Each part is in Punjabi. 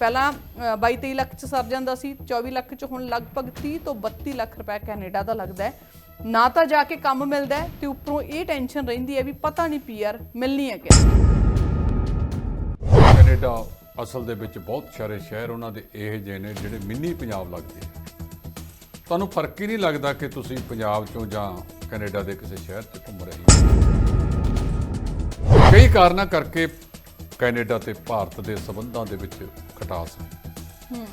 ਪਹਿਲਾਂ 22-23 ਲੱਖ ਚ ਸਰ ਜਾਂਦਾ ਸੀ 24 ਲੱਖ ਚ ਹੁਣ ਲਗਭਗ 30 ਤੋਂ 32 ਲੱਖ ਰੁਪਏ ਕੈਨੇਡਾ ਦਾ ਲੱਗਦਾ ਹੈ। ਨਾ ਤਾਂ ਜਾ ਕੇ ਕੰਮ ਮਿਲਦਾ ਹੈ ਤੇ ਉੱਪਰੋਂ ਇਹ ਟੈਨਸ਼ਨ ਰਹਿੰਦੀ ਹੈ ਵੀ ਪਤਾ ਨਹੀਂ ਪੀਆਰ ਮਿਲਣੀ ਹੈ ਕਿ ਕੈਨੇਡਾ ਅਸਲ ਦੇ ਵਿੱਚ ਬਹੁਤ ਸਾਰੇ ਸ਼ਹਿਰ ਉਹਨਾਂ ਦੇ ਇਹ ਜਿਹੇ ਨੇ ਜਿਹੜੇ ਮਿੰਨੀ ਪੰਜਾਬ ਲੱਗਦੇ ਤੁਹਾਨੂੰ ਫ਼ਰਕ ਹੀ ਨਹੀਂ ਲੱਗਦਾ ਕਿ ਤੁਸੀਂ ਪੰਜਾਬ ਚੋਂ ਜਾਂ ਕੈਨੇਡਾ ਦੇ ਕਿਸੇ ਸ਼ਹਿਰ 'ਚ ਘੁੰਮ ਰਹੇ ਹੋ। ਕਈ ਕਾਰਨਾਂ ਕਰਕੇ ਕੈਨੇਡਾ ਤੇ ਭਾਰਤ ਦੇ ਸਬੰਧਾਂ ਦੇ ਵਿੱਚ ਖਟਾਸ ਹੈ।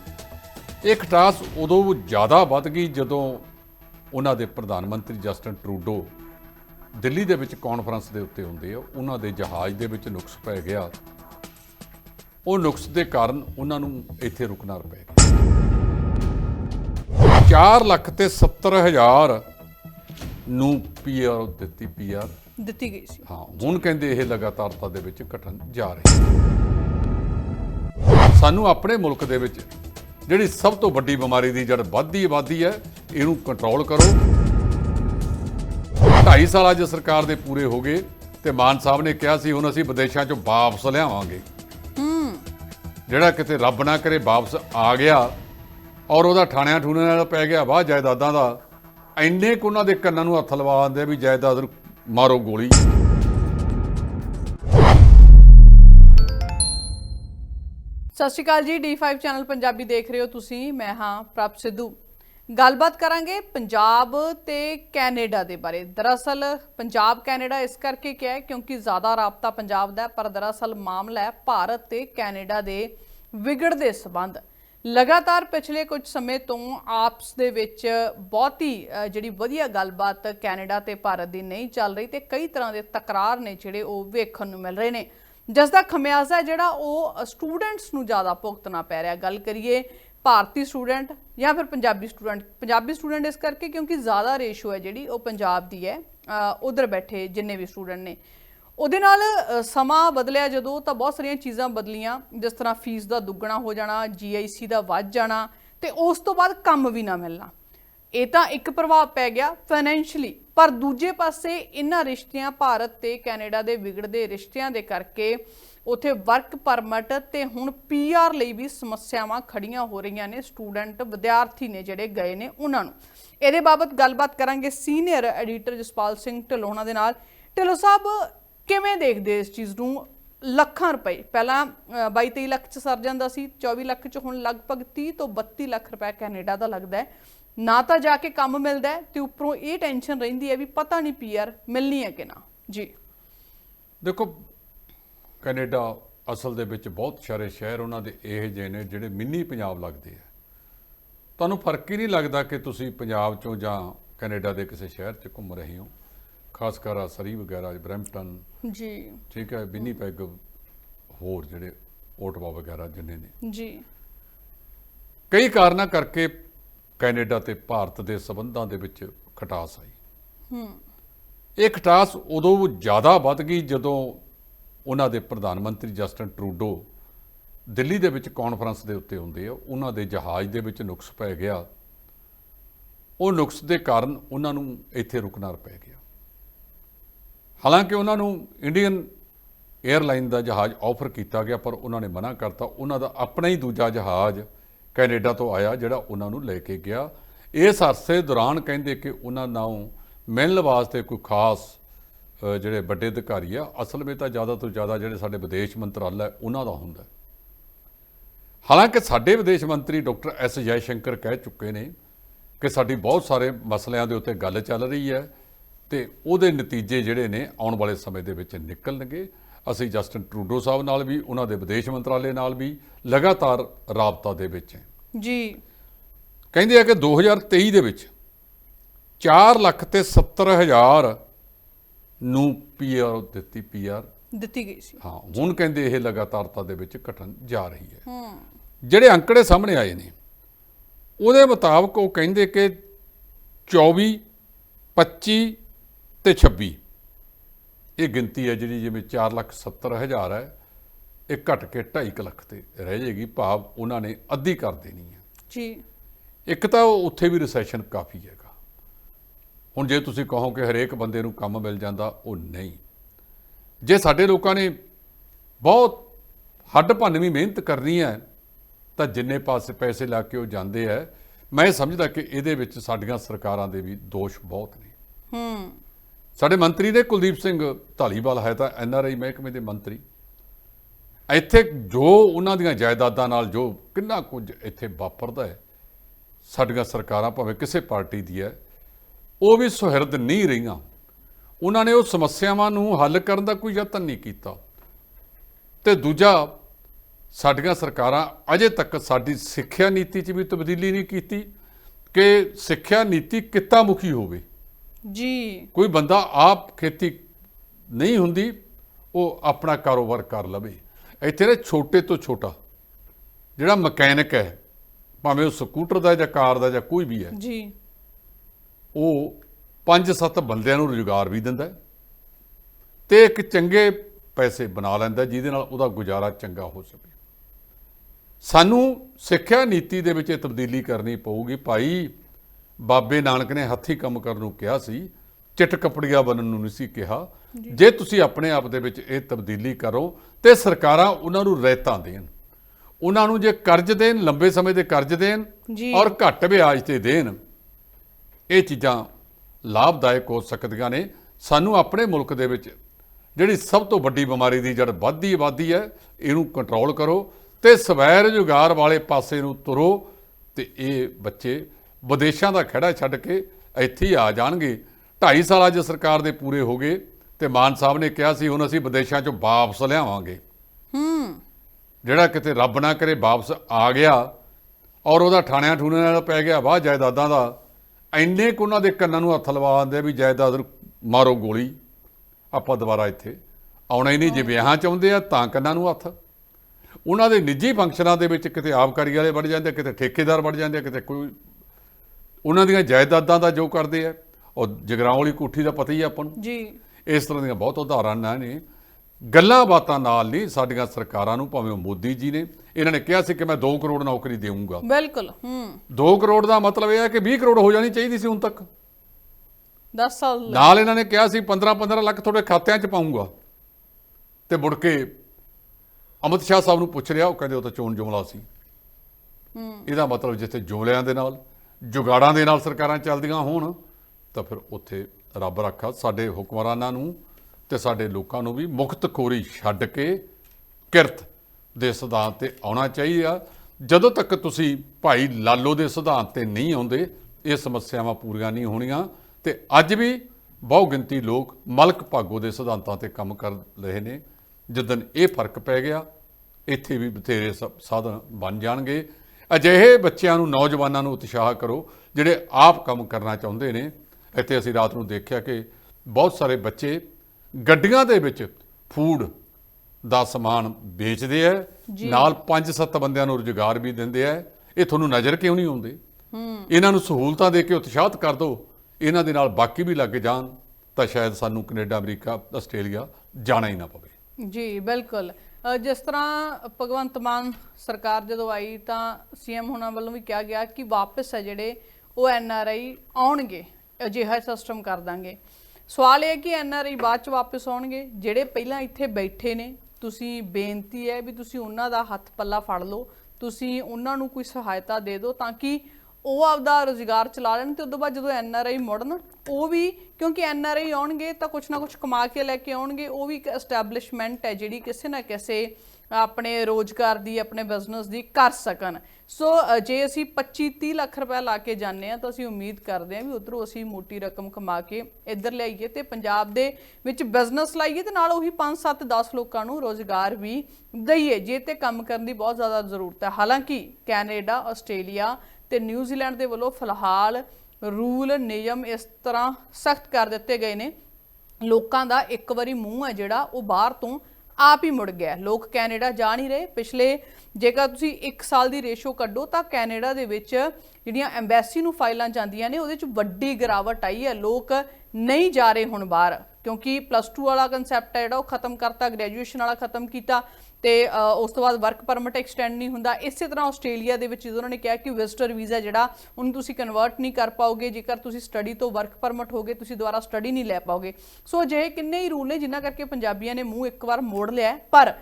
ਇਹ ਖਟਾਸ ਉਦੋਂ ਜ਼ਿਆਦਾ ਵੱਧ ਗਈ ਜਦੋਂ ਉਹਨਾਂ ਦੇ ਪ੍ਰਧਾਨ ਮੰਤਰੀ ਜਸਟਨ ਟਰੂਡੋ ਦਿੱਲੀ ਦੇ ਵਿੱਚ ਕਾਨਫਰੰਸ ਦੇ ਉੱਤੇ ਹੁੰਦੇ ਆ ਉਹਨਾਂ ਦੇ ਜਹਾਜ਼ ਦੇ ਵਿੱਚ ਨੁਕਸ ਪੈ ਗਿਆ। ਉਹ ਨੁਕਸ ਦੇ ਕਾਰਨ ਉਹਨਾਂ ਨੂੰ ਇੱਥੇ ਰੁਕਣਾ ਪੈ ਗਿਆ। 4 ਲੱਖ ਤੇ 70 ਹਜ਼ਾਰ ਨੂੰ ਪੀਆਰ ਦਿੱਤੀ ਪੀਆਰ ਦਿੱਤੀ ਗਈ ਸੀ। ਹਾਂ ਹੁਣ ਕਹਿੰਦੇ ਇਹ ਲਗਾਤਾਰਤਾ ਦੇ ਵਿੱਚ ਘਟਣ ਜਾ ਰਹੀ। ਹੈ ਸਾਨੂੰ ਆਪਣੇ ਮੁਲਕ ਦੇ ਵਿੱਚ ਜਿਹੜੀ ਸਭ ਤੋਂ ਵੱਡੀ ਬਿਮਾਰੀ ਦੀ ਜੜ ਵੱਧਦੀ ਆਬਾਦੀ ਹੈ ਇਹਨੂੰ ਕੰਟਰੋਲ ਕਰੋ। 2.5 ਸਾਲ ਅੱਜ ਸਰਕਾਰ ਦੇ ਪੂਰੇ ਹੋ ਗਏ ਤੇ ਮਾਨ ਸਾਹਿਬ ਨੇ ਕਿਹਾ ਸੀ ਹੁਣ ਅਸੀਂ ਵਿਦੇਸ਼ਾਂ ਚੋਂ ਵਾਪਸ ਲਿਆਵਾਂਗੇ। ਜਿਹੜਾ ਕਿਤੇ ਰੱਬ ਨਾ ਕਰੇ ਵਾਪਸ ਆ ਗਿਆ ਔਰ ਉਹਦਾ ਠਾਣਿਆਂ ਠੂਣਿਆਂ ਨਾਲ ਪੈ ਗਿਆ ਵਾਹ ਜਾਇਦਾਦਾਂ ਦਾ। ਇੰਨੇ ਕੁ ਉਹਨਾਂ ਦੇ ਕੰਨਾਂ ਨੂੰ ਹੱਥ ਲਵਾ ਦਿੰਦੇ ਆ ਵੀ ਜਾਇਦਾਦ ਨੂੰ ਮਾਰੋ ਗੋਲੀ। ਸਤਿ ਸ਼੍ਰੀ ਅਕਾਲ ਜੀ D5 ਚੈਨਲ ਪੰਜਾਬੀ ਦੇਖ ਰਹੇ ਹੋ ਤੁਸੀਂ, ਮੈਂ ਹਾਂ ਪ੍ਰਭ ਸਿੱਧੂ। ਗੱਲਬਾਤ ਕਰਾਂਗੇ ਪੰਜਾਬ ਤੇ ਕੈਨੇਡਾ ਦੇ ਬਾਰੇ। ਦਰਅਸਲ ਪੰਜਾਬ, ਕੈਨੇਡਾ ਇਸ ਕਰਕੇ ਕਿਹਾ ਕਿਉਂਕਿ ਜ਼ਿਆਦਾ ਰਾਬਤਾ ਪੰਜਾਬ ਦਾ ਪਰ ਦਰਅਸਲ ਮਾਮਲਾ ਹੈ ਭਾਰਤ ਤੇ ਕੈਨੇਡਾ ਦੇ ਵਿਗੜਦੇ ਸਬੰਧ। ਲਗਾਤਾਰ ਪਿਛਲੇ ਕੁਝ ਸਮੇਂ ਤੋਂ ਆਪਸ ਦੇ ਵਿੱਚ ਬਹੁਤੀ ਜਿਹੜੀ ਵਧੀਆ ਗੱਲਬਾਤ ਕੈਨੇਡਾ ਤੇ ਭਾਰਤ ਦੀ ਨਹੀਂ ਚੱਲ ਰਹੀ ਤੇ ਕਈ ਤਰ੍ਹਾਂ ਦੇ ਤਕਰਾਰ ਨੇ ਜਿਹੜੇ ਉਹ ਵੇਖਣ ਨੂੰ ਮਿਲ ਰਹੇ ਨੇ। ਜਿਸ ਦਾ ਖਮਿਆਜ਼ਾ ਜਿਹੜਾ ਉਹ ਸਟੂਡੈਂਟਸ ਨੂੰ ਜ਼ਿਆਦਾ ਭੁਗਤਣਾ ਪੈ ਰਿਹਾ। ਗੱਲ ਕਰੀਏ ਭਾਰਤੀ ਸਟੂਡੈਂਟ ਜਾਂ ਫਿਰ ਪੰਜਾਬੀ ਸਟੂਡੈਂਟ ਪੰਜਾਬੀ ਸਟੂਡੈਂਟ ਇਸ ਕਰਕੇ ਕਿਉਂਕਿ ਜ਼ਿਆਦਾ ਰੇਸ਼ੋ ਹੈ ਜਿਹੜੀ ਉਹ ਪੰਜਾਬ ਦੀ ਹੈ ਉਧਰ ਬੈਠੇ ਜਿੰਨੇ ਵੀ ਸਟੂਡੈਂਟ ਨੇ। ਉਹਦੇ ਨਾਲ ਸਮਾਂ ਬਦਲਿਆ ਜਦੋਂ ਤਾਂ ਬਹੁਤ ਸਾਰੀਆਂ ਚੀਜ਼ਾਂ ਬਦਲੀਆਂ, ਜਿਸ ਤਰ੍ਹਾਂ ਫੀਸ ਦਾ ਦੁੱਗਣਾ ਹੋ ਜਾਣਾ ਜੀਆਈਸੀ ਦਾ ਵੱਧ ਜਾਣਾ ਤੇ ਉਸ ਤੋਂ ਬਾਅਦ ਕੰਮ ਵੀ ਨਾ ਮਿਲਣਾ। ਇਹ ਤਾਂ ਇੱਕ ਪ੍ਰਭਾਵ ਪੈ ਗਿਆ ਫਾਈਨੈਂਸ਼ਲੀ ਪਰ ਦੂਜੇ ਪਾਸੇ ਇਹਨਾਂ ਰਿਸ਼ਤਿਆਂ ਭਾਰਤ ਤੇ ਕੈਨੇਡਾ ਦੇ ਵਿਗੜਦੇ ਰਿਸ਼ਤਿਆਂ ਦੇ ਕਰਕੇ ਉਥੇ ਵਰਕ ਪਰਮਿਟ ਤੇ ਹੁਣ ਪੀਆਰ ਲਈ ਵੀ ਸਮੱਸਿਆਵਾਂ ਖੜੀਆਂ ਹੋ ਰਹੀਆਂ ਨੇ ਸਟੂਡੈਂਟ ਵਿਦਿਆਰਥੀ ਨੇ ਜਿਹੜੇ ਗਏ ਨੇ ਉਹਨਾਂ ਨੂੰ। ਇਹਦੇ ਬਾਬਤ ਗੱਲਬਾਤ ਕਰਾਂਗੇ ਸੀਨੀਅਰ ਐਡੀਟਰ ਜਸਪਾਲ ਸਿੰਘ ਢਿੱਲੋਂ ਦੇ ਨਾਲ। ਢਿੱਲੋਂ ਸਾਹਿਬ, ਕਿਵੇਂ ਦੇਖਦੇ ਇਸ ਚੀਜ਼ ਨੂੰ? ਲੱਖਾਂ ਰੁਪਏ। ਪਹਿਲਾਂ 22-23 ਲੱਖ ਚ ਸਰ ਜਾਂਦਾ ਸੀ 24 ਲੱਖ ਚ ਹੁਣ ਲਗਭਗ 30 ਤੋਂ 32 ਲੱਖ ਰੁਪਏ ਕੈਨੇਡਾ ਦਾ ਲੱਗਦਾ ਹੈ। ਨਾ ਤਾਂ ਜਾ ਕੇ ਕੰਮ ਮਿਲਦਾ ਤੇ ਉੱਪਰੋਂ ਇਹ ਟੈਨਸ਼ਨ ਰਹਿੰਦੀ ਹੈ ਵੀ ਪਤਾ ਨਹੀਂ ਪੀਆਰ ਮਿਲਣੀ ਹੈ ਕਿ ਨਾ। ਜੀ। ਦੇਖੋ ਕੈਨੇਡਾ ਅਸਲ ਦੇ ਵਿੱਚ ਬਹੁਤ ਸਾਰੇ ਸ਼ਹਿਰ ਉਹਨਾਂ ਦੇ ਇਹ ਜਿਹੇ ਨੇ ਜਿਹੜੇ ਮਿੰਨੀ ਪੰਜਾਬ ਲੱਗਦੇ ਆ। ਤੁਹਾਨੂੰ ਫ਼ਰਕ ਹੀ ਨਹੀਂ ਲੱਗਦਾ ਕਿ ਤੁਸੀਂ ਪੰਜਾਬ ਚੋਂ ਜਾਂ ਕੈਨੇਡਾ ਦੇ ਕਿਸੇ ਸ਼ਹਿਰ 'ਚ ਘੁੰਮ ਰਹੇ ਹੋ। ਖਾਸ ਕਰ ਸਰੀ ਵਗੈਰਾ ਬਰੈਂਪਟਨ। ਜੀ। ਠੀਕ ਹੈ ਵਿਨੀਪੈਗ ਹੋਰ ਜਿਹੜੇ ਓਟਵਾ ਵਗੈਰਾ ਜਿੰਨੇ ਨੇ। ਜੀ। ਕਈ ਕਾਰਨਾਂ ਕਰਕੇ ਕੈਨੇਡਾ ਤੇ ਭਾਰਤ ਦੇ ਸਬੰਧਾਂ ਦੇ ਵਿੱਚ ਖਟਾਸ ਆਈ। ਹੂੰ। ਇਹ ਖਟਾਸ ਉਦੋਂ ਜ਼ਿਆਦਾ ਵੱਧ ਗਈ ਜਦੋਂ ਉਹਨਾਂ ਦੇ ਪ੍ਰਧਾਨ ਮੰਤਰੀ ਜਸਟਨ ਟਰੂਡੋ ਦਿੱਲੀ ਦੇ ਵਿੱਚ ਕਾਨਫਰੰਸ ਦੇ ਉੱਤੇ ਹੁੰਦੇ ਆ ਉਹਨਾਂ ਦੇ ਜਹਾਜ਼ ਦੇ ਵਿੱਚ ਨੁਕਸ ਪੈ ਗਿਆ। ਉਹ ਨੁਕਸ ਦੇ ਕਾਰਨ ਉਹਨਾਂ ਨੂੰ ਇੱਥੇ ਰੁਕਣਾ ਪੈ ਗਿਆ। ਹਾਲਾਂਕਿ ਉਹਨਾਂ ਨੂੰ ਇੰਡੀਅਨ 에ਅਰਲਾਈਨ ਦਾ ਜਹਾਜ਼ ਆਫਰ ਕੀਤਾ ਗਿਆ ਪਰ ਉਹਨਾਂ ਨੇ ਮਨਾ ਕਰਤਾ। ਉਹਨਾਂ ਦਾ ਆਪਣਾ ਹੀ ਦੂਜਾ ਜਹਾਜ਼ ਕੈਨੇਡਾ ਤੋਂ ਆਇਆ, ਜਿਹੜਾ ਉਹਨਾਂ ਨੂੰ ਲੈ ਕੇ ਗਿਆ। ਇਸ ਅਰਸੇ ਦੌਰਾਨ ਕਹਿੰਦੇ ਕਿ ਉਹਨਾਂ ਨਾਲ ਮਿਲਣ ਵਾਸਤੇ ਕੋਈ ਖਾਸ ਜਿਹੜੇ ਵੱਡੇ ਅਧਿਕਾਰੀ ਆ, ਅਸਲ ਵਿੱਚ ਤਾਂ ਜ਼ਿਆਦਾ ਤੋਂ ਜ਼ਿਆਦਾ ਜਿਹੜੇ ਸਾਡੇ ਵਿਦੇਸ਼ ਮੰਤਰਾਲਾ ਉਹਨਾਂ ਦਾ ਹੁੰਦਾ। ਹਾਲਾਂਕਿ ਸਾਡੇ ਵਿਦੇਸ਼ ਮੰਤਰੀ ਡਾਕਟਰ ਐਸ ਜੈ ਸ਼ੰਕਰ ਕਹਿ ਚੁੱਕੇ ਨੇ ਕਿ ਸਾਡੀ ਬਹੁਤ ਸਾਰੇ ਮਸਲਿਆਂ ਦੇ ਉੱਤੇ ਗੱਲ ਚੱਲ ਰਹੀ ਹੈ ਤੇ ਉਹਦੇ ਨਤੀਜੇ ਜਿਹੜੇ ਨੇ ਆਉਣ ਵਾਲੇ ਸਮੇਂ ਦੇ ਵਿੱਚ ਨਿਕਲਣਗੇ। ਅਸੀਂ ਜਸਟਨ ਟਰੂਡੋ ਸਾਹਿਬ ਨਾਲ ਵੀ ਉਹਨਾਂ ਦੇ ਵਿਦੇਸ਼ ਮੰਤਰਾਲੇ ਨਾਲ ਵੀ ਲਗਾਤਾਰ ਰਾਬਤਾ ਦੇ ਵਿੱਚ ਹੈ। ਜੀ। ਕਹਿੰਦੇ ਆ ਕਿ 2023 ਦੇ ਵਿੱਚ 4 ਲੱਖ ਤੇ 70 ਹਜ਼ਾਰ ਨੂੰ ਪੀਆਰ ਦਿੱਤੀ ਪੀਆਰ ਦਿੱਤੀ ਗਈ ਸੀ। ਹਾਂ ਹੁਣ ਕਹਿੰਦੇ ਇਹ ਲਗਾਤਾਰਤਾ ਦੇ ਵਿੱਚ ਘਟਣ ਜਾ ਰਹੀ ਹੈ। ਹੂੰ। ਜਿਹੜੇ ਅੰਕੜੇ ਸਾਹਮਣੇ ਆਏ ਨੇ ਉਹਦੇ ਮੁਤਾਬਕ ਉਹ ਕਹਿੰਦੇ ਕਿ 24 25 ਤੇ 26 ਇਹ ਗਿਣਤੀ ਹੈ ਜਿਹੜੀ ਜਿਵੇਂ 4 ਲੱਖ 70 ਹਜ਼ਾਰ ਹੈ ਇਹ ਘਟ ਕੇ 2.5 ਲੱਖ ਤੇ ਰਹਿ ਜਾਏਗੀ ਭਾਵ ਉਹਨਾਂ ਨੇ ਅੱਧੀ ਕਰ ਦੇਣੀ ਹੈ। ਜੀ। ਇੱਕ ਤਾਂ ਉਹ ਉੱਥੇ ਵੀ ਰਿਸੈਸ਼ਨ ਕਾਫੀ ਹੈਗਾ। ਹੁਣ ਜੇ ਤੁਸੀਂ ਕਹੋ ਕਿ ਹਰੇਕ ਬੰਦੇ ਨੂੰ ਕੰਮ ਮਿਲ ਜਾਂਦਾ ਉਹ ਨਹੀਂ। ਜੇ ਸਾਡੇ ਲੋਕਾਂ ਨੇ ਬਹੁਤ ਹੱਡ ਭੰਨਵੀਂ ਮਿਹਨਤ ਕਰਨੀ ਹੈ ਤਾਂ ਜਿੰਨੇ ਪਾਸੇ ਪੈਸੇ ਲਾ ਕੇ ਉਹ ਜਾਂਦੇ ਆ ਮੈਂ ਸਮਝਦਾ ਕਿ ਇਹਦੇ ਵਿੱਚ ਸਾਡੀਆਂ ਸਰਕਾਰਾਂ ਦੇ ਵੀ ਦੋਸ਼ ਬਹੁਤ ਨੇ। ਹੂੰ। ਸਾਡੇ ਮੰਤਰੀ ਨੇ ਕੁਲਦੀਪ ਸਿੰਘ ਢਾਲੀਵਾਲ ਹੈ ਤਾਂ ਐੱਨ ਆਰ ਆਈ ਮਹਿਕਮੇ ਦੇ ਮੰਤਰੀ। ਇੱਥੇ ਜੋ ਉਹਨਾਂ ਦੀਆਂ ਜਾਇਦਾਦਾਂ ਨਾਲ ਜੋ ਕਿੰਨਾ ਕੁਝ ਇੱਥੇ ਵਾਪਰਦਾ ਹੈ, ਸਾਡੀਆਂ ਸਰਕਾਰਾਂ ਭਾਵੇਂ ਕਿਸੇ ਪਾਰਟੀ ਦੀ ਹੈ, ਉਹ ਵੀ ਸੁਹਿਰਦ ਨਹੀਂ ਰਹੀਆਂ। ਉਹਨਾਂ ਨੇ ਉਹ ਸਮੱਸਿਆਵਾਂ ਨੂੰ ਹੱਲ ਕਰਨ ਦਾ ਕੋਈ ਯਤਨ ਨਹੀਂ ਕੀਤਾ। ਤੇ ਦੂਜਾ, ਸਾਡੀਆਂ ਸਰਕਾਰਾਂ ਅਜੇ ਤੱਕ ਸਾਡੀ ਸਿੱਖਿਆ ਨੀਤੀ 'ਚ ਵੀ ਤਬਦੀਲੀ ਨਹੀਂ ਕੀਤੀ ਕਿ ਸਿੱਖਿਆ ਨੀਤੀ ਕਿੱਤਾ ਮੁਖੀ ਹੋਵੇ। ਜੀ। ਕੋਈ ਬੰਦਾ ਆਪ ਖੇਤੀ ਨਹੀਂ ਹੁੰਦੀ ਉਹ ਆਪਣਾ ਕਾਰੋਬਾਰ ਕਰ ਲਵੇ। ਇੱਥੇ ਨਾ ਛੋਟੇ ਤੋਂ ਛੋਟਾ ਜਿਹੜਾ ਮਕੈਨਿਕ ਹੈ ਭਾਵੇਂ ਉਹ ਸਕੂਟਰ ਦਾ ਜਾਂ ਕਾਰ ਦਾ ਜਾਂ ਕੋਈ ਵੀ ਹੈ ਜੀ। ਉਹ 5-7 ਬੰਦਿਆਂ ਨੂੰ ਰੁਜ਼ਗਾਰ ਵੀ ਦਿੰਦਾ ਹੈ ਤੇ ਇੱਕ ਚੰਗੇ ਪੈਸੇ ਬਣਾ ਲੈਂਦਾ ਜਿਹਦੇ ਨਾਲ ਉਹਦਾ ਗੁਜ਼ਾਰਾ ਚੰਗਾ ਹੋ ਸਕੇ। ਸਾਨੂੰ ਸਿੱਖਿਆ ਨੀਤੀ ਦੇ ਵਿੱਚ ਇਹ ਤਬਦੀਲੀ ਕਰਨੀ ਪਊਗੀ। ਭਾਈ ਬਾਬੇ ਨਾਨਕ ਨੇ ਹੱਥੀ ਕੰਮ ਕਰਨ ਨੂੰ ਕਿਹਾ ਸੀ ਚਿੱਟ ਕਪੜੀਆ ਬਣਨ ਨੂੰ ਨਹੀਂ ਸੀ ਕਿਹਾ। ਜੇ ਤੁਸੀਂ ਆਪਣੇ ਆਪ ਦੇ ਵਿੱਚ ਇਹ ਤਬਦੀਲੀ ਕਰੋ ਤੇ ਸਰਕਾਰਾਂ ਉਹਨਾਂ ਨੂੰ ਰਹਿਤਾਂ ਦੇਣ। ਉਹਨਾਂ ਨੂੰ ਜੇ ਕਰਜ਼ ਦੇਣ ਲੰਬੇ ਸਮੇਂ ਦੇ ਕਰਜ਼ ਦੇਣ। ਔਰ ਘੱਟ ਵਿਆਜ ਤੇ ਦੇਣ ਇਹ ਚੀਜ਼ਾਂ ਲਾਭਦਾਇਕ ਹੋ ਸਕਦੀਆਂ ਨੇ। ਸਾਨੂੰ ਆਪਣੇ ਮੁਲਕ ਦੇ ਵਿੱਚ ਜਿਹੜੀ ਸਭ ਤੋਂ ਵੱਡੀ ਬਿਮਾਰੀ ਦੀ ਜੜ ਵੱਧਦੀ ਆਬਾਦੀ ਹੈ ਇਹਨੂੰ ਕੰਟਰੋਲ ਕਰੋ ਤੇ ਸਵੈ ਰੁਜ਼ਗਾਰ ਵਾਲੇ ਪਾਸੇ ਨੂੰ ਤੁਰੋ ਤੇ ਇਹ ਬੱਚੇ ਵਿਦੇਸ਼ਾਂ ਦਾ ਖੜਾ ਛੱਡ ਕੇ ਇੱਥੇ ਆ ਜਾਣਗੇ। 2.5 ਸਾਲ ਅੱਜ ਸਰਕਾਰ ਦੇ ਪੂਰੇ ਹੋ ਗਏ ਤੇ ਮਾਨ ਸਾਹਿਬ ਨੇ ਕਿਹਾ ਸੀ ਹੁਣ ਅਸੀਂ ਵਿਦੇਸ਼ਾਂ ਚੋਂ ਵਾਪਸ ਲਿਆਵਾਂਗੇ। ਹੂੰ। ਜਿਹੜਾ ਕਿਤੇ ਰੱਬ ਨਾ ਕਰੇ ਵਾਪਸ ਆ ਗਿਆ ਔਰ ਉਹਦਾ ਠਾਣਿਆਂ ਠੂਣਿਆਂ ਨਾਲ ਪੈ ਗਿਆ ਵਾਹ ਜਾਇਦਾਦਾਂ ਦਾ। ਇੰਨੇ ਕੁ ਉਹਨਾਂ ਦੇ ਕੰਨਾਂ ਨੂੰ ਹੱਥ ਲਵਾ ਦਿੰਦੇ ਵੀ ਜਾਇਦਾਦ ਨੂੰ ਮਾਰੋ ਗੋਲੀ ਆਪਾਂ ਦੁਬਾਰਾ ਇੱਥੇ ਆਉਣਾ ਹੀ ਨਹੀਂ। ਜੇ ਵਿਆਹਾਂ ਚ ਆਉਂਦੇ ਆ ਤਾਂ ਕੰਨਾਂ ਨੂੰ ਹੱਥ। ਉਹਨਾਂ ਦੇ ਨਿੱਜੀ ਫੰਕਸ਼ਨਾਂ ਦੇ ਵਿੱਚ ਕਿਤੇ ਆਬਕਾਰੀ ਵਾਲੇ ਵੜ ਜਾਂਦੇ ਕਿਤੇ ਠੇਕੇਦਾਰ ਵੜ ਜਾਂਦੇ ਕਿਤੇ ਕੋਈ ਉਹਨਾਂ ਦੀਆਂ ਜਾਇਦਾਦਾਂ ਦਾ ਜੋ ਕਰਦੇ ਆ ਉਹ ਜਗਰਾਉਂ ਵਾਲੀ ਕੋਠੀ ਦਾ ਪਤਾ ਹੀ ਆਪਾਂ ਨੂੰ। ਜੀ। ਇਸ ਤਰ੍ਹਾਂ ਦੀਆਂ ਬਹੁਤ ਉਦਾਹਰਨਾਂ ਨੇ। ਗੱਲਾਂ ਬਾਤਾਂ ਨਾਲ ਨਹੀਂ ਸਾਡੀਆਂ ਸਰਕਾਰਾਂ ਨੂੰ ਭਾਵੇਂ ਮੋਦੀ ਜੀ ਨੇ ਇਹਨਾਂ ਨੇ ਕਿਹਾ ਸੀ ਕਿ ਮੈਂ 2 ਕਰੋੜ ਨੌਕਰੀ ਦੇਵਾਂਗਾ ਬਿਲਕੁਲ ਹੂੰ। 2 ਕਰੋੜ ਦਾ ਮਤਲਬ ਇਹ ਹੈ ਕਿ 20 ਕਰੋੜ ਹੋ ਜਾਣੀ ਚਾਹੀਦੀ ਸੀ ਹੁਣ ਤੱਕ। 10 ਸਾਲ ਨਾਲ ਇਹਨਾਂ ਨੇ ਕਿਹਾ ਸੀ 15 15 ਲੱਖ ਤੁਹਾਡੇ ਖਾਤਿਆਂ 'ਚ ਪਾਉਂਗਾ ਤੇ ਮੁੜ ਕੇ ਅਮਿਤ ਸ਼ਾਹ ਸਾਹਿਬ ਨੂੰ ਪੁੱਛ ਰਿਹਾ ਉਹ ਕਹਿੰਦੇ ਉਹ ਤਾਂ ਚੋਣ ਜੁਮਲਾ ਸੀ। ਹੂੰ। ਇਹਦਾ ਮਤਲਬ ਜਿੱਥੇ ਜੁਮਲਿਆਂ ਦੇ ਨਾਲ। ਜੁਗਾੜਾਂ ਦੇ ਨਾਲ ਸਰਕਾਰਾਂ ਚੱਲਦੀਆਂ ਹੋਣ, ਤਾਂ ਫਿਰ ਉੱਥੇ ਰੱਬ ਰੱਖਾ ਸਾਡੇ ਹੁਕਮਰਾਨਾਂ ਨੂੰ ਤੇ ਸਾਡੇ ਲੋਕਾਂ ਨੂੰ ਵੀ ਮੁਕਤਖੋਰੀ ਛੱਡ ਕੇ ਕਿਰਤ ਦੇ ਸਿਧਾਂਤ ਤੇ ਆਉਣਾ ਚਾਹੀਦਾ। ਜਦੋਂ ਤੱਕ ਤੁਸੀਂ ਭਾਈ ਲਾਲੋ ਦੇ ਸਿਧਾਂਤ ਤੇ ਨਹੀਂ ਆਉਂਦੇ, ਇਹ ਸਮੱਸਿਆਵਾਂ ਪੂਰੀਆਂ ਨਹੀਂ ਹੋਣੀਆਂ ਤੇ ਅੱਜ ਵੀ ਬਹੁ ਗਿਣਤੀ ਲੋਕ ਮਲਕ ਭਾਗੋ ਦੇ ਸਿਧਾਂਤਾਂ ਤੇ ਕੰਮ ਕਰ ਰਹੇ ਨੇ। ਜਦੋਂ ਇਹ ਫ਼ਰਕ ਪੈ ਗਿਆ, ਇੱਥੇ ਵੀ ਬਥੇਰੇ ਸ- ਸਾਧਨ ਬਣ ਜਾਣਗੇ। ਅਜਿਹੇ ਬੱਚਿਆਂ ਨੂੰ ਨੌਜਵਾਨਾਂ ਨੂੰ ਉਤਸ਼ਾਹ ਕਰੋ ਜਿਹੜੇ ਆਪ ਕੰਮ ਕਰਨਾ ਚਾਹੁੰਦੇ ਨੇ। ਇੱਥੇ ਅਸੀਂ ਰਾਤ ਨੂੰ ਦੇਖਿਆ ਕਿ ਬਹੁਤ ਸਾਰੇ ਬੱਚੇ ਗੱਡੀਆਂ ਦੇ ਵਿੱਚ ਫੂਡ ਦਾ ਸਮਾਨ ਵੇਚਦੇ ਆ। ਨਾਲ 5-7 ਬੰਦਿਆਂ ਨੂੰ ਰੁਜ਼ਗਾਰ ਵੀ ਦਿੰਦੇ ਆ। ਇਹ ਤੁਹਾਨੂੰ ਨਜ਼ਰ ਕਿਉਂ ਨਹੀਂ ਆਉਂਦੇ? ਇਹਨਾਂ ਨੂੰ ਸਹੂਲਤਾਂ ਦੇ ਕੇ ਉਤਸ਼ਾਹਿਤ ਕਰ ਦਿਓ ਇਹਨਾਂ ਦੇ ਨਾਲ ਬਾਕੀ ਵੀ ਲੱਗ ਜਾਣ ਤਾਂ ਸ਼ਾਇਦ ਸਾਨੂੰ ਕੈਨੇਡਾ ਅਮਰੀਕਾ ਆਸਟ੍ਰੇਲੀਆ ਜਾਣਾ ਹੀ ਨਾ ਪਵੇ। ਜੀ ਬਿਲਕੁਲ। ਜਿਸ ਤਰ੍ਹਾਂ ਭਗਵੰਤ ਮਾਨ ਸਰਕਾਰ ਜਦੋਂ ਆਈ ਤਾਂ ਸੀਐਮ ਹੁਣਾਂ ਵੱਲੋਂ ਵੀ ਕਿਹਾ ਗਿਆ ਕਿ ਵਾਪਸ ਹੈ ਜਿਹੜੇ ਉਹ ਐਨਆਰਆਈ ਆਉਣਗੇ, ਅਜਿਹਾ ਸਿਸਟਮ ਕਰ ਦਾਂਗੇ। ਸਵਾਲ ਇਹ ਹੈ ਕਿ ਐਨਆਰਆਈ ਬਾਅਦ ਚ ਵਾਪਸ ਆਉਣਗੇ, ਜਿਹੜੇ ਪਹਿਲਾਂ ਇੱਥੇ ਬੈਠੇ ਨੇ, ਤੁਸੀਂ ਬੇਨਤੀ ਹੈ ਵੀ ਤੁਸੀਂ ਉਹਨਾਂ ਦਾ ਹੱਥ ਪੱਲਾ ਫੜ ਲਓ, ਤੁਸੀਂ ਉਹਨਾਂ ਨੂੰ ਕੋਈ ਸਹਾਇਤਾ ਦੇ ਦਿਓ ਤਾਂ ਕਿ ਉਹ ਆਪਦਾ ਰੋਜ਼ਗਾਰ ਚਲਾ ਲੈਣ ਤੇ ਉਦੋਂ ਬਾਅਦ ਜਦੋਂ ਐੱਨ ਆਰ ਆਈ ਮੁੜਨ, ਉਹ ਵੀ ਕਿਉਂਕਿ ਐੱਨ ਆਰ ਆਈ ਆਉਣਗੇ ਤਾਂ ਕੁਛ ਨਾ ਕੁਛ ਕਮਾ ਕੇ ਲੈ ਕੇ ਆਉਣਗੇ, ਉਹ ਵੀ ਇੱਕ ਐਸਟੈਬਲਿਸ਼ਮੈਂਟ ਹੈ ਜਿਹੜੀ ਕਿਸੇ ਨਾ ਕਿਸੇ ਆਪਣੇ ਰੋਜ਼ਗਾਰ ਦੀ, ਆਪਣੇ ਬਿਜ਼ਨਸ ਦੀ ਕਰ ਸਕਣ। ਸੋ ਜੇ ਅਸੀਂ 25 30 ਲੱਖ ਰੁਪਏ ਲਾ ਕੇ ਜਾਂਦੇ ਆ ਤਾਂ ਅਸੀਂ ਉਮੀਦ ਕਰਦੇ ਹਾਂ ਵੀ ਉਧਰੋਂ ਅਸੀਂ ਮੋਟੀ ਰਕਮ ਕਮਾ ਕੇ ਇੱਧਰ ਲਿਆਈਏ ਤੇ ਪੰਜਾਬ ਦੇ ਵਿੱਚ ਬਿਜ਼ਨਸ ਲਾਈਏ ਤੇ ਨਾਲ ਉਹੀ 5 7 10 ਲੋਕਾਂ ਨੂੰ ਰੋਜ਼ਗਾਰ ਵੀ ਦਈਏ। ਜੇ ਤੇ ਕੰਮ ਕਰਨ ਦੀ ਬਹੁਤ ਜ਼ਿਆਦਾ ਜ਼ਰੂਰਤ ਹੈ। ਹਾਲਾਂਕਿ ਕੈਨੇਡਾ, ਆਸਟ੍ਰੇਲੀਆ ਤੇ ਨਿਊਜ਼ੀਲੈਂਡ ਦੇ ਵੱਲੋਂ ਫਿਲਹਾਲ ਰੂਲ, ਨਿਯਮ ਇਸ ਤਰ੍ਹਾਂ ਸਖਤ ਕਰ ਦਿੱਤੇ ਗਏ ਨੇ। ਲੋਕਾਂ ਦਾ ਇੱਕ ਵਾਰੀ ਮੂੰਹ ਹੈ ਜਿਹੜਾ, ਉਹ ਬਾਹਰ ਤੋਂ ਆਪ ਹੀ ਮੁੜ ਗਿਆ। ਲੋਕ ਕੈਨੇਡਾ ਜਾ ਨਹੀਂ ਰਹੇ। ਪਿਛਲੇ ਜੇਕਰ ਤੁਸੀਂ 1 ਸਾਲ ਦੀ ਰੇਸ਼ੋ ਕੱਢੋ, ਤਾਂ ਕੈਨੇਡਾ ਦੇ ਵਿੱਚ ਜਿਹੜੀਆਂ ਐਮਬੈਸੀ ਨੂੰ ਫਾਈਲਾਂ ਜਾਂਦੀਆਂ ਨੇ, ਉਹਦੇ ਵਿੱਚ ਵੱਡੀ ਗਿਰਾਵਟ ਆਈ ਹੈ। ਲੋਕ ਨਹੀਂ ਜਾ ਰਹੇ ਹੁਣ ਬਾਹਰ। ਕਿਉਂਕਿ ਪਲੱਸ 2 ਵਾਲਾ ਕਨਸੈਪਟ ਹੈ ਜਿਹੜਾ, ਉਹ ਖਤਮ ਕਰਤਾ ਗ੍ਰੈਜੂਏਸ਼ਨ ਵਾਲਾ ਖਤਮ ਕੀਤਾ ਤੇ ਉਸ ਤੋਂ ਬਾਅਦ ਵਰਕ ਪਰਮਿਟ ਐਕਸਟੈਂਡ ਨਹੀਂ ਹੁੰਦਾ। ਇਸੇ ਤਰ੍ਹਾਂ ਆਸਟ੍ਰੇਲੀਆ ਦੇ ਵਿੱਚ ਜਦੋਂ ਉਹਨਾਂ ਨੇ ਕਿਹਾ ਕਿ ਵਿਜ਼ਟਰ ਵੀਜ਼ਾ ਜਿਹੜਾ, ਉਹਨੂੰ ਤੁਸੀਂ ਕਨਵਰਟ ਨਹੀਂ ਕਰ ਪਾਓਗੇ, ਜੇਕਰ ਤੁਸੀਂ ਸਟੱਡੀ ਤੋਂ ਵਰਕ ਪਰਮਿਟ ਹੋਗੇ ਤੁਸੀਂ ਦੁਬਾਰਾ ਸਟੱਡੀ ਨਹੀਂ ਲੈ ਪਾਓਗੇ। ਸੋ ਅਜਿਹੇ ਕਿੰਨੇ ਹੀ ਰੂਲ ਨੇ ਜਿਨ੍ਹਾਂ ਕਰਕੇ ਪੰਜਾਬੀਆਂ ਨੇ ਮੂੰਹ ਇੱਕ ਵਾਰ ਮੋੜ ਲਿਆ ਪਰ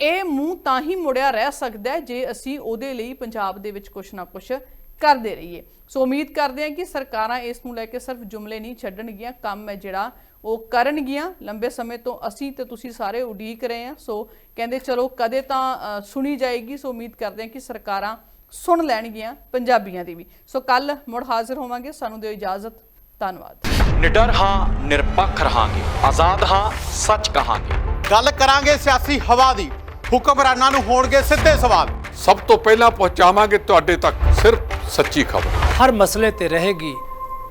ਇਹ ਮੂੰਹ ਤਾਂ ਹੀ ਮੁੜਿਆ ਰਹਿ ਸਕਦਾ ਜੇ ਅਸੀਂ ਉਹਦੇ ਲਈ ਪੰਜਾਬ ਦੇ ਵਿੱਚ ਕੁਝ ਨਾ ਕੁਝ ਕਰਦੇ ਰਹੀਏ। ਸੋ ਉਮੀਦ ਕਰਦੇ ਹਾਂ ਕਿ ਸਰਕਾਰਾਂ ਇਸ ਨੂੰ ਲੈ ਕੇ ਸਿਰਫ ਜੁਮਲੇ ਨਹੀਂ ਛੱਡਣਗੀਆਂ, ਕੰਮ ਹੈ ਜਿਹੜਾ ਉਹ ਕਰਨਗੀਆਂ ਲੰਬੇ ਸਮੇਂ ਤੋਂ ਅਸੀਂ ਤੇ ਤੁਸੀਂ ਸਾਰੇ ਉਡੀਕ ਰਹੇ ਹਾਂ। ਸੋ ਕਹਿੰਦੇ ਚਲੋ ਕਦੇ ਤਾਂ ਸੁਣੀ ਜਾਏਗੀ। ਸੋ ਉਮੀਦ ਕਰਦੇ ਹਾਂ ਕਿ ਸਰਕਾਰਾਂ ਸੁਣ ਲੈਣਗੀਆਂ ਪੰਜਾਬੀਆਂ ਦੀ ਵੀ। ਸੋ ਕੱਲ ਮੁੜ ਹਾਜ਼ਰ ਹੋਵਾਂਗੇ। ਸਾਨੂੰ ਦਿਓ ਇਜਾਜ਼ਤ। ਧੰਨਵਾਦ। ਨਿਡਰ ਹਾਂ ਨਿਰਪੱਖ ਰਹਾਂਗੇ। ਆਜ਼ਾਦ ਹਾਂ ਸੱਚ ਕਹਾਂਗੇ। ਗੱਲ ਕਰਾਂਗੇ ਸਿਆਸੀ ਹਵਾ ਦੀ। ਹੁਕਮਰਾਨਾਂ ਨੂੰ ਹੋਣਗੇ ਸਿੱਧੇ ਸਵਾਲ। ਸਭ ਤੋਂ ਪਹਿਲਾਂ ਪਹੁੰਚਾਵਾਂਗੇ ਤੁਹਾਡੇ ਤੱਕ। ਸਿਰਫ ਸੱਚੀ ਖਬਰ। ਹਰ ਮਸਲੇ ਤੇ ਰਹੇਗੀ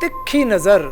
ਤਿੱਖੀ ਨਜ਼ਰ।